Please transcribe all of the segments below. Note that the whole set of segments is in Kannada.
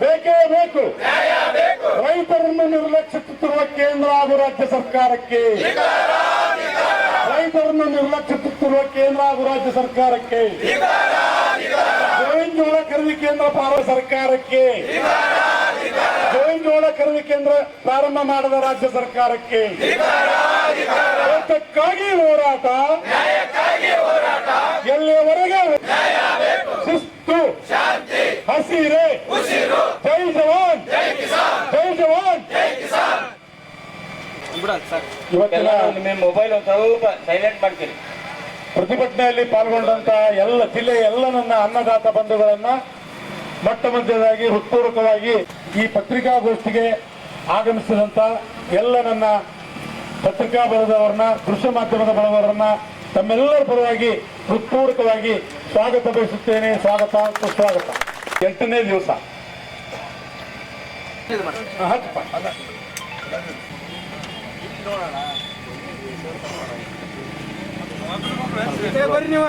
ಬೇಕೇ ಬೇಕು. ರೈತರನ್ನು ನಿರ್ಲಕ್ಷಿಸುತ್ತಿರುವ ಕೇಂದ್ರ ಹಾಗೂ ರಾಜ್ಯ ಸರ್ಕಾರಕ್ಕೆ. ರೈತರನ್ನು ನಿರ್ಲಕ್ಷಿಸುತ್ತಿರುವ ಕೇಂದ್ರ ಹಾಗೂ ರಾಜ್ಯ ಸರ್ಕಾರಕ್ಕೆ. ಗೋವಿಂದೋಳ ಖರೀದಿ ಕೇಂದ್ರ ಭಾರತ ಸರ್ಕಾರಕ್ಕೆ. ಗೋವಿಂದೋಳ ಖರೀದಿ ಕೇಂದ್ರ ಪ್ರಾರಂಭ ಮಾಡಿದ ರಾಜ್ಯ ಸರ್ಕಾರಕ್ಕೆ. ಹೋರಾಟ. ಎಲ್ಲಿಯವರೆಗೆ ಶಿಸ್ತು ಹಸಿರೆ ಜೈ ಜವಾನ್ ಜೈ ಜವಾನ್. ಇವತ್ತಿನ ನಿಮ್ಮ ಮೊಬೈಲ್ ಒಂದು ಸ್ವಲ್ಪ ಸೈಲೆಂಟ್ ಮಾಡ್ತೀರಿ. ಪ್ರತಿಭಟನೆಯಲ್ಲಿ ಪಾಲ್ಗೊಂಡಂತ ಎಲ್ಲ ಜಿಲ್ಲೆಯ ಎಲ್ಲ ನನ್ನ ಅನ್ನದಾತ ಬಂಧುಗಳನ್ನ ಮೊಟ್ಟ ಮಧ್ಯದಾಗಿ ಹೃತ್ಪೂರ್ವಕವಾಗಿ ಈ ಪತ್ರಿಕಾಗೋಷ್ಠಿಗೆ ಆಗಮಿಸಿದಂತ ಎಲ್ಲ ನನ್ನ ಪತ್ರಿಕಾ ಬಳಗದವರನ್ನ ದೃಶ್ಯ ಮಾಧ್ಯಮದ ಬಳಗವರನ್ನ ತಮ್ಮೆಲ್ಲರ ಪರವಾಗಿ ಹೃತ್ಪೂರ್ವಕವಾಗಿ ಸ್ವಾಗತ ಬಯಸುತ್ತೇನೆ. ಸ್ವಾಗತ ಸುಸ್ವಾಗತ. ಎಂಟನೇ ದಿವಸ. ಹಾ, ಹಚ್ಚಪ್ಪ. ಬರ್ರಿ ನೀವು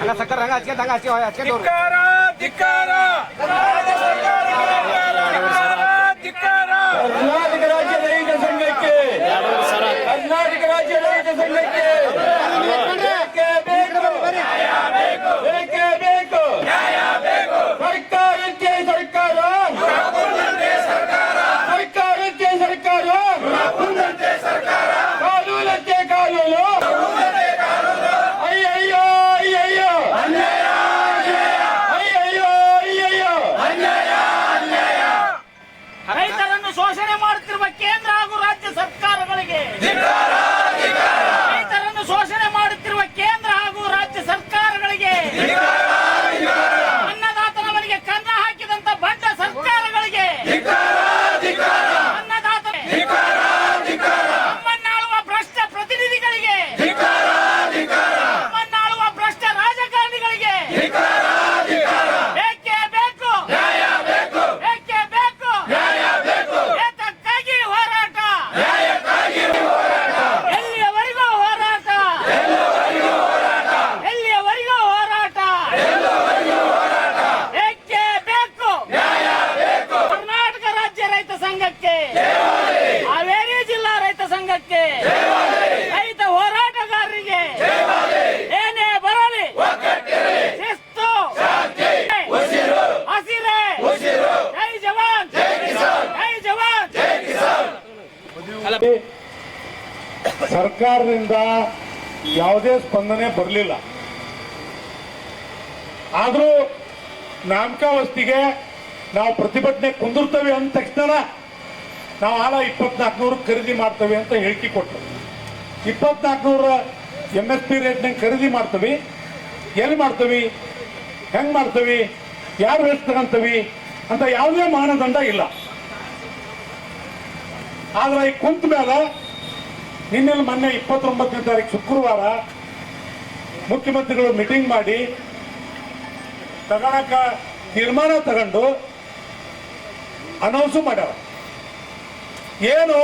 ಹಂಗ ಸಕ್ಕರ ಹಂಗ ಹಚ್ಕೊಂತ ಹಂಗ ಹಚ್ಚಿ ಹಚ್ಕೊಂತ ಕರ್ನಾಟಕ ರಾಜ್ಯ ರೈತ ಸಂಘಕ್ಕೆ ಕರ್ನಾಟಕ ರಾಜ್ಯ ರೈತ ಸಂಘಕ್ಕೆ ಬೇಕೇ ಬೇಕು ಬೇಕೇ ಬೇಕು ಸರ್ಕಾರಕ್ಕೆ ಸರ್ಕಾರ ಸರ್ಕಾರಕ್ಕೆ ಸರ್ಕಾರ ಕಾನೂನಕ್ಕೆ ಕಾನೂನು ಅಯ್ಯಯ್ಯೋ ಅಯ್ಯಯ್ಯೋ ಅಯ್ಯಯ್ಯೋ ಅಯ್ಯಯ್ಯೋ ರೈತರನ್ನು ಶೋಷಣೆ ಮಾಡುತ್ತಿರುವ ಕೇಂದ್ರ ಹಾಗೂ ರಾಜ್ಯ ಸರ್ಕಾರಗಳಿಗೆ ರೈತರನ್ನು ಶೋಷಣೆ ಮಾಡುತ್ತಿರುವ ಕೇಂದ್ರ ಹಾಗೂ ರಾಜ್ಯ ಸರ್ಕಾರಗಳಿಗೆ ಅನ್ನದಾತನವರಿಗೆ ಕನ್ನ ಹಾಕಿದಂತ ಬಂಡ ಸರ್ಕಾರಗಳಿಗೆ ಅನ್ನದಾತ ನಮ್ಮನ್ನಾಳುವ ಭ್ರಷ್ಟ ಪ್ರತಿನಿಧಿಗಳಿಗೆ ನಮ್ಮನ್ನಾಳುವ ಭ್ರಷ್ಟ ರಾಜಕಾರಣಿಗಳಿಗೆ ಬೇಕೇ ಬೇಕು ಬೇಕೇ ಬೇಕು ಏತಕ್ಕಾಗಿ ಹೋರಾಟ ಎಲ್ಲಿಯವರೆಗೂ ಹೋರಾಟ ಎಲ್ಲಿಯವರೆಗೂ ಹೋರಾಟ ಏಕೆ ಬೇಕು ಕರ್ನಾಟಕ ರಾಜ್ಯ ರೈತ ಸಂಘಕ್ಕೆ ಹಾವೇರಿ ಜಿಲ್ಲಾ ರೈತ ಸಂಘಕ್ಕೆ ರೈತ ಹೋರಾಟಗಾರರಿಗೆ ಏನೇ ಬರಲಿ ಶಿಸ್ತು ಹಸಿರೆ ಜೈ ಜವಾನ್ ಜೈ ಜವಾನ್ ಸರ್ಕಾರದಿಂದ ಯಾವುದೇ ಸ್ಪಂದನೆ ಬರಲಿಲ್ಲ. ಆದರೂ ನಾಮಕಾವಸ್ತಿಗೆ ನಾವು ಪ್ರತಿಭಟನೆ ಕುಂದಿರ್ತೇವೆ ಅಂದ ತಕ್ಷಣ ನಾವು ಆಳ ಇಪ್ಪತ್ನಾಲ್ಕುನೂರು ಖರೀದಿ ಮಾಡ್ತೇವೆ ಅಂತ ಹೇಳಿಕೆ ಕೊಟ್ಟರು. ಇಪ್ಪತ್ನಾಲ್ಕುನೂರ ಎಂ ಎಸ್ ಪಿ ರೇಟ್ನಾಗ ಖರೀದಿ ಮಾಡ್ತೀವಿ. ಎಲ್ಲಿ ಮಾಡ್ತೀವಿ? ಹೆಂಗ್ ಮಾಡ್ತೀವಿ? ಯಾರು ವೇಸ್ಟ್ ತಗೊಂತೀವಿ? ಅಂತ ಯಾವುದೇ ಮಾನದಂಡ ಇಲ್ಲ. ಆದ್ರೆ ಈ ಕುಂತ ಮೇಲೆ ನಿನ್ನೆಲ್ಲಿ ಮೊನ್ನೆ ಇಪ್ಪತ್ತೊಂಬತ್ತನೇ ತಾರೀಕು ಶುಕ್ರವಾರ ಮುಖ್ಯಮಂತ್ರಿಗಳು ಮೀಟಿಂಗ್ ಮಾಡಿ ತಗೊಳಕ ತೀರ್ಮಾನ ತಗೊಂಡು ಅನೌನ್ಸು ಮಾಡ್ಯಾರ. ಏನು?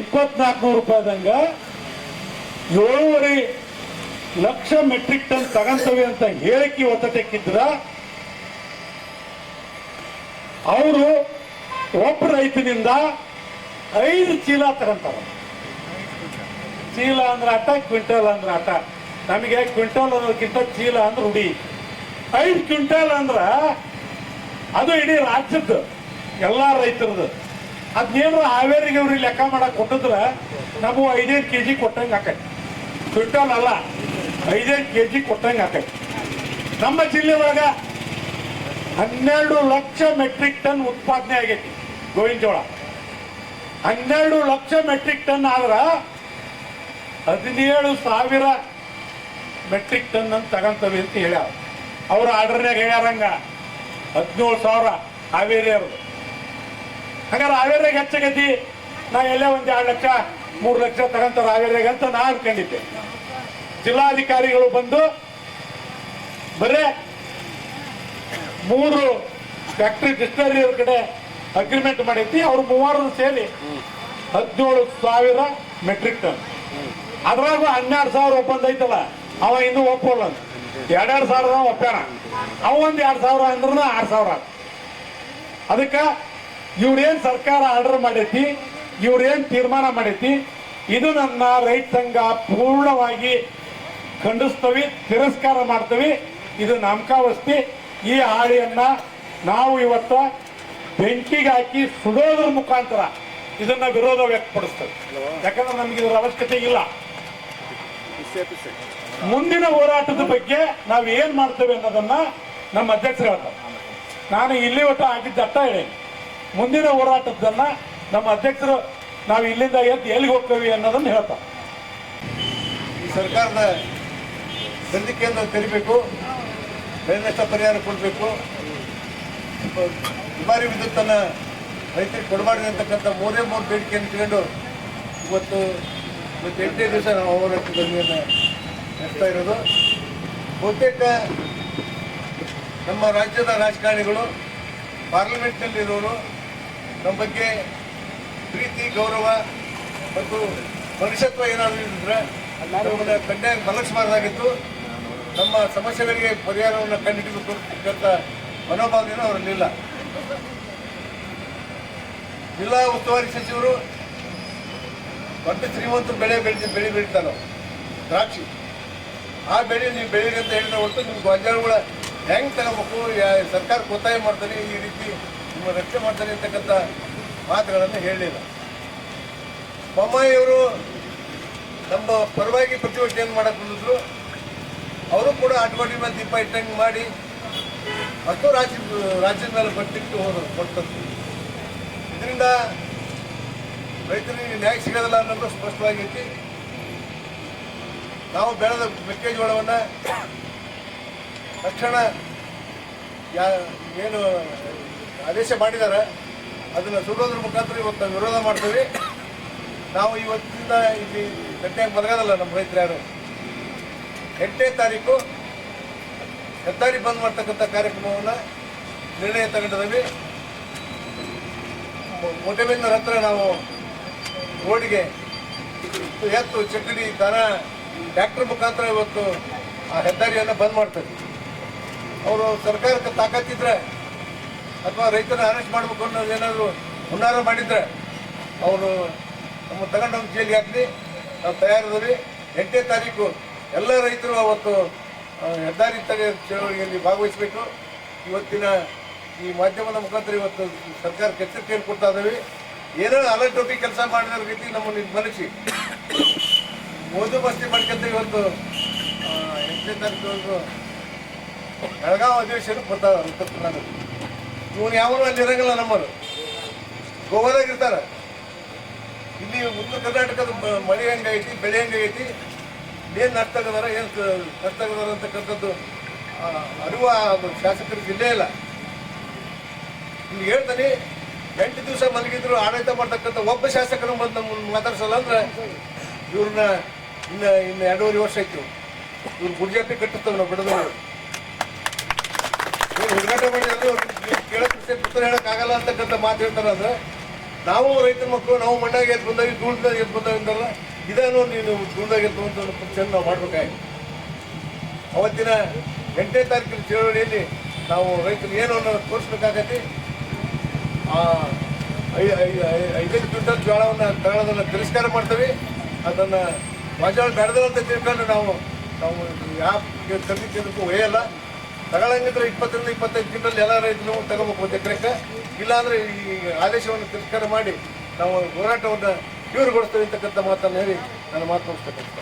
ಇಪ್ಪತ್ನಾಲ್ಕುನೂರು ರೂಪಾಯಿದಂಗ ಏಳೂವರೆ ಲಕ್ಷ ಮೆಟ್ರಿಕ್ ಟನ್ ತಗಂತವೆ ಅಂತ ಹೇಳಿಕೆ ಒತ್ತಟಕ್ಕಿದ್ರ, ಅವರು ಒಬ್ಬ ರೈತನಿಂದ ಐದು ಚೀಲ ತಗೊಂತಾರ. ಚೀಲ ಅಂದ್ರೆ ಆಟ ಕ್ವಿಂಟಲ್ ಅಂದ್ರೆ ಆಟ ನಮಗೆ ಕ್ವಿಂಟಲ್ ಅನ್ನೋದಕ್ಕಿಂತ ಚೀಲ ಅಂದ್ರೆ ರೂಢಿ ಐದು ಕ್ವಿಂಟಲ್ ಅಂದ್ರ ಅದು ಇಡೀ ರಾಜ್ಯದ್ದು, ಎಲ್ಲಾ ರೈತರದ್ದು. ಅದ್ನೇನು ಹಾವೇರಿಗೆ ಅವ್ರಿಗೆ ಲೆಕ್ಕ ಮಾಡಕ್ ಕೊಟ್ಟಿದ್ರೆ ನಾವು ಐದೈದು ಕೆ ಜಿ ಕೊಟ್ಟಂಗೆ ಆಕೈತಿ. ಕ್ವಿಂಟಲ್ ಅಲ್ಲ ಐದೈದು ಕೆ ಜಿ ಕೊಟ್ಟಂಗೆ ಆಕೈತಿ. ನಮ್ಮ ಜಿಲ್ಲೆ ಒಳಗ ಹನ್ನೆರಡು ಲಕ್ಷ ಮೆಟ್ರಿಕ್ ಟನ್ ಉತ್ಪಾದನೆ ಆಗೈತಿ. ಗೋವಿನ ಜೋಳ. ಹನ್ನೆರಡು ಲಕ್ಷ ಮೆಟ್ರಿಕ್ ಟನ್ ಆದ್ರೆ ಹದಿನೇಳು ಸಾವಿರ ಮೆಟ್ರಿಕ್ ಟನ್ ಅಂತ ತಗಂತವಿ ಅಂತ ಹೇಳ್ಯಾರ. ಅವ್ರ ಆರ್ಡರ್ನಾಗ ಹೇಳ್ಯಾರಂಗ, ಹದಿನೇಳು ಸಾವಿರ ಹಾವೇರಿ ಅವ್ರದ್ದು ಹಂಗಾರೆ ಹಾವೇರಿಯಾಗ ಹೆಚ್ಚಾಗೈತಿ? ನಾ ಎಲ್ಲೇ ಒಂದು ಎರಡು ಲಕ್ಷ, ಮೂರು ಲಕ್ಷ ತಗಂತಾರ ಹಾವೇರಿಯಾಗ ಅಂತ ನಾ ಅನ್ಕೊಂಡಿದ್ದೆ. ಜಿಲ್ಲಾಧಿಕಾರಿಗಳು ಬಂದು ಬರೇ ಮೂರು ಫ್ಯಾಕ್ಟ್ರಿ ಡಿಸ್ಟರಿ ಅವ್ರ ಕಡೆ ಅಗ್ರಿಮೆಂಟ್ ಮಾಡೈತಿ ಅವ್ರು ಮೂವರು ಸೇರಿ ಹದಿನೇಳು ಸಾವಿರ ಮೆಟ್ರಿಕ್ ಟನ್ ಅದ್ರಾಗ ಹನ್ನೆರಡು ಸಾವಿರ ಒಪ್ಪಂದ ಐತಲ್ಲ, ಅವ ಇನ್ನೂ ಒಪ್ಪಲ್ಲ ಎರಡೆರಡು ಸಾವಿರ ಒಪ್ಪಾರ ಅವ ಒಂದ್ ಎರಡು ಸಾವಿರ ಅಂದ್ರೂ ಆರು ಸಾವಿರ ಅದಕ್ಕೆ ಇವ್ರೇನ್ ಸರ್ಕಾರ ಆರ್ಡರ್ ಮಾಡೈತಿ, ಇವ್ರೇನ್ ತೀರ್ಮಾನ ಮಾಡೈತಿ, ಇದು ನನ್ನ ರೈತ ಸಂಘ ಪೂರ್ಣವಾಗಿ ಖಂಡಿಸ್ತವಿ, ತಿರಸ್ಕಾರ ಮಾಡ್ತೀವಿ. ಇದು ನಾಮಕಾವಸ್ತಿ ಈ ಹಾಡಿಯನ್ನ ನಾವು ಇವತ್ತ ಬೆಂಕಿಗೆ ಹಾಕಿ ಸುಡೋದ್ರ ಮುಖಾಂತರ ಇದನ್ನ ವಿರೋಧ ವ್ಯಕ್ತಪಡಿಸ್ತದೆ. ಯಾಕಂದ್ರೆ ನಮ್ಗೆ ಇದರ ಅವಶ್ಯಕತೆ ಇಲ್ಲ. ಮುಂದಿನ ಹೋರಾಟದ ಬಗ್ಗೆ ನಾವು ಏನ್ ಮಾಡ್ತೇವೆ ಅನ್ನೋದನ್ನ ನಮ್ಮ ಅಧ್ಯಕ್ಷರು ಹೇಳ್ತಾರೆ. ನಾನು ಇಲ್ಲಿ ಒಟ್ಟು ಆಗಿದ್ದ ಅರ್ಥ ಹೇಳಿ. ಮುಂದಿನ ಹೋರಾಟದನ್ನ ನಮ್ಮ ಅಧ್ಯಕ್ಷರು ನಾವು ಇಲ್ಲಿಂದ ಎದ್ದು ಎಲ್ಲಿಗೆ ಹೋಗ್ತೇವೆ ಅನ್ನೋದನ್ನ ಹೇಳ್ತಾರೆ. ಈ ಸರ್ಕಾರದ ಸಂಧಿಕೆಯನ್ನು ತೆರಿಬೇಕು ನಷ್ಟ ಪರಿಹಾರ ಕೊಡಬೇಕು. ದುಬಾರಿ ವಿದ್ಯುತ್ತನ್ನು ರೈತರಿಗೆ ಕೊಡಬಾರ್ದು ಅಂತಕ್ಕಂಥ ಮೂರೇ ಮೂರು ಬೇಡಿಕೆಯನ್ನು ಇಟ್ಕೊಂಡು ಇವತ್ತು ಇವತ್ತು ಎಂಟನೇ ದಿವಸ ನಾವು ಹೋರಾಟ ಧರಣಿಯನ್ನು ನಡೆಸ್ತಾ ಇರೋದು. ಬಹುತೇಕ ನಮ್ಮ ರಾಜ್ಯದ ರಾಜಕಾರಣಿಗಳು, ಪಾರ್ಲಿಮೆಂಟ್ನಲ್ಲಿರೋರು, ನಮ್ಮ ಬಗ್ಗೆ ಪ್ರೀತಿ, ಗೌರವ ಮತ್ತು ಮನುಷ್ಯತ್ವ ಏನಾದರೂ ಇದ್ರೆ ನಮ್ಮನ್ನು ಕಡ್ಡಾಯ ಮಲಗಿಸಬಾರ್ದಾಗಿತ್ತು. ನಮ್ಮ ಸಮಸ್ಯೆಗಳಿಗೆ ಪರಿಹಾರವನ್ನು ಕಂಡುಹಿಡಿದು ಕೊಡ್ತಕ್ಕಂಥ ಮನೋಭಾವನೆಯೂ ಅವರಲ್ಲಿಲ್ಲ. ಜಿಲ್ಲಾ ಉಸ್ತುವಾರಿ ಸಚಿವರು ದೊಡ್ಡ ಶ್ರೀಮಂತರು ಬೆಳೆ ಬೆಳೆದು ಬೆಳೆ ಬೆಳಿತಾರೋ? ದ್ರಾಕ್ಷಿ. ಆ ಬೆಳೆ ನೀವು ಬೆಳೀರಿ ಅಂತ ಹೇಳಿದ್ರೆ ಹೊರತು ನಿಮ್ಮ ಗೊಂಜಾಳುಗಳ ಹೆಂಗೆ ತಗೋಬೇಕು? ಸರ್ಕಾರ ಒತ್ತಾಯ ಮಾಡ್ತಾರೆ ಈ ರೀತಿ ನಿಮ್ಮ ರಕ್ಷಣೆ ಮಾಡ್ತಾರೆ ಅಂತಕ್ಕಂಥ ಮಾತುಗಳನ್ನು ಹೇಳಲಿಲ್ಲ. ಬೊಮ್ಮಾಯಿಯವರು ನಮ್ಮ ಪರವಾಗಿ ಪ್ರತಿಭಟನೆಯನ್ನು ಮಾಡಕ್ಕೆ ಬಂದಿದ್ರು. ಅವರು ಕೂಡ ಅಡ್ವಾಟಿ ಮೇಲೆ ದೀಪ ಇಟ್ಟಂಗೆ ಮಾಡಿ ಅಷ್ಟು ರಾಜ್ಯ ರಾಜ್ಯದ ಮೇಲೆ ಬಟ್ಟಿಟ್ಟು ಹೋದ್ರು, ಕೊಟ್ಟದ್ದು. ಇದರಿಂದ ರೈತರಿಗೆ ನ್ಯಾಯ ಸಿಗೋದಿಲ್ಲ ಅನ್ನೋದು ಸ್ಪಷ್ಟವಾಗೈತಿ ನಾವು ಬೆಳೆದ ಮೆಕ್ಕೆಜೋಳವನ್ನು ತಕ್ಷಣ ಯಾ ಏನು ಆದೇಶ ಮಾಡಿದ್ದಾರೆ ಅದನ್ನು ಸುಡೋದ್ರ ಮುಖಾಂತರ ಇವತ್ತು ವಿರೋಧ ಮಾಡ್ತೀವಿ. ನಾವು ಇವತ್ತಿಂದ ಇಲ್ಲಿ ಗಟ್ಟಿಯಾಗಿ ಮಲಗೋದಲ್ಲ ನಮ್ಮ ರೈತರು ಯಾರು? ಎಂಟನೇ ತಾರೀಕು ಹೆದ್ದಾರಿ ಬಂದ್ ಮಾಡ್ತಕ್ಕಂಥ ಕಾರ್ಯಕ್ರಮವನ್ನು ನಿರ್ಣಯ ತಗೊಂಡಿದ್ದೀವಿ ಮೊಟೆಬಿಂದರ ಹತ್ರ ನಾವು ರೋಡ್ಗೆ ಎತ್ತು ಚಕ್ಕಡಿ ದನ ಟ್ರ್ಯಾಕ್ಟರ್ ಮುಖಾಂತರ ಇವತ್ತು ಆ ಹೆದ್ದಾರಿಯನ್ನು ಬಂದ್ ಮಾಡ್ತಾರೆ ಅವರು ಸರ್ಕಾರಕ್ಕೆ ತಾಕತ್ತಿದ್ರೆ ಅಥವಾ ರೈತರ ಅರೆಸ್ಟ್ ಮಾಡಬೇಕು ಅನ್ನೋದು ಏನಾದರೂ ಹುನ್ನಾರ ಮಾಡಿದ್ರೆ ಅವರು ನಮ್ಮ ತಗೊಂಡು ಜೈಲಿಗೆ ಹಾಕ್ಲಿ, ನಾವು ತಯಾರಿದ್ರಿ ಎಂಟನೇ ತಾರೀಕು ಎಲ್ಲ ರೈತರು ಅವತ್ತು ಹೆದ್ದಾರಿ ತಡೆ ಚಳವಳಿಯಲ್ಲಿ ಭಾಗವಹಿಸಬೇಕು. ಇವತ್ತಿನ ಈ ಮಾಧ್ಯಮದ ಮುಖಾಂತರ ಇವತ್ತು ಸರ್ಕಾರಕ್ಕೆ ಎಚ್ಚರಿಕೆಯನ್ನು ಕೊಡ್ತಾ ಇದ್ದೀವಿ. ಏನೋ ಟೋಪಿ ಕೆಲಸ ಮಾಡಿದ ರೀತಿ ನಮ್ಮನ್ನು ಮನಸ್ಸಿ. ಮೋಜು ಮಸ್ತಿ ಮಾಡ್ಕೊಂತ ಇವತ್ತು ಎಂಟನೇ ತಾರೀಕು ಬೆಳಗಾವಿ ಅಧಿವೇಶನ ಬರ್ತಾವೆ ಇವನು ಯಾವನು ಅಲ್ಲಿ ಇರಂಗಿಲ್ಲ ನಮ್ಮನ್ನು. ಗೋವಾದಾಗ ಇರ್ತಾರೆ. ಇಲ್ಲಿ ಉತ್ತರ ಕರ್ನಾಟಕದ ಮಳೆ ಹೆಂಗೈತಿ ಬೆಳೆ ಹೆಂಗೈತಿ ಏನು ನಷ್ಟ ಏನು ಕಷ್ಟ ಅಂತಕ್ಕಂಥದ್ದು ಅರಿವು ಶಾಸಕರಿಗೆ ಇಲ್ಲೇ ಇಲ್ಲ. ಇಲ್ಲಿ ಹೇಳ್ತಾನೆ, ಎಂಟು ದಿವಸ ಮಲಗಿದ್ರು ಆಡಳಿತ ಮಾಡ್ತಕ್ಕಂಥ ಒಬ್ಬ ಶಾಸಕರು ಬಂದು ನಮ್ಮ ಮಾತಾಡ್ಸಲ್ಲ ಅಂದ್ರೆ ಇವ್ರನ್ನ ಇನ್ನ ಇನ್ನು ಎರಡೂವರೆ ವರ್ಷ ಆಯ್ತು. ಇವ್ರು ಗುಡ್ಜಾಪಿ ಕಟ್ಟಿಸ್ತೇವೆ ನಾವು ಬಿಡದ ಇವ್ರು ಹುಡುಗಾಟ ಮಾಡಿ ಅಂದ್ರೆ ಇವ್ರು ಕೇಳಕ್ ಉತ್ತರ ಹೇಳಕ್ ಆಗಲ್ಲ ಅಂತಕ್ಕಂಥ ಮಾತು ಹೇಳ್ತಾರ ಅಂದ್ರೆ, ನಾವು ರೈತನ ಮಕ್ಕಳು, ನಾವು ಮಣ್ಣಾಗ ಎದ್ದು ಬಂದಾಗ, ಧೂಳ್ದಾಗ ಎದ್ದು ಬಂದಾಗ ಅಂತಾರಲ್ಲ ಇದೇನೋ ನೀನು ಧೂಳ್ದಾಗ ಎದ್ದು ಅಂತ ಪಕ್ಷನ ನಾವು ಮಾಡ್ಬೇಕಾಗಿ ಅವತ್ತಿನ ಎಂಟನೇ ತಾರೀಕಿನ ಚಳವಳಿಯಲ್ಲಿ ನಾವು ರೈತರು ಏನು ಅನ್ನೋದು ತೋರಿಸ್ಬೇಕಾಗತ್ತೆ. ಐದೈದು ಕ್ವಿಂಟಲ್ ಜೋಳವನ್ನು ತಿರಸ್ಕಾರ ಮಾಡ್ತೀವಿ. ಅದನ್ನು ಗೊಂಜಾಳ ಬೆಳೆದಲ್ಲ ತಿಳ್ಕೊಂಡು ನಾವು ನಾವು ಯಾವ ಖರೀದಿ ಕೇಂದ್ರಕ್ಕೂ ಒಯ್ಯಲ್ಲ. ತಗೊಳ್ಳಂಗಿದ್ರೆ ಇಪ್ಪತ್ತರಿಂದ ಇಪ್ಪತ್ತೈದು ಕ್ವಿಂಟಲ್ ಎಲ್ಲ ರೈತರು ತಗೋಬೇಕು ಒಂದು ಎಕರೆಕ್ಕೆ. ಇಲ್ಲಾಂದ್ರೆ ಈ ಆದೇಶವನ್ನು ತಿರಸ್ಕಾರ ಮಾಡಿ ನಾವು ಹೋರಾಟವನ್ನು ತೀವ್ರಗೊಳಿಸ್ತೇವೆ ಅಂತಕ್ಕಂಥ ಮಾತನ್ನು ಹೇಳಿ ನಾನು ಮಾತು ಮುಗಿಸ್ತಕ್ಕಂಥ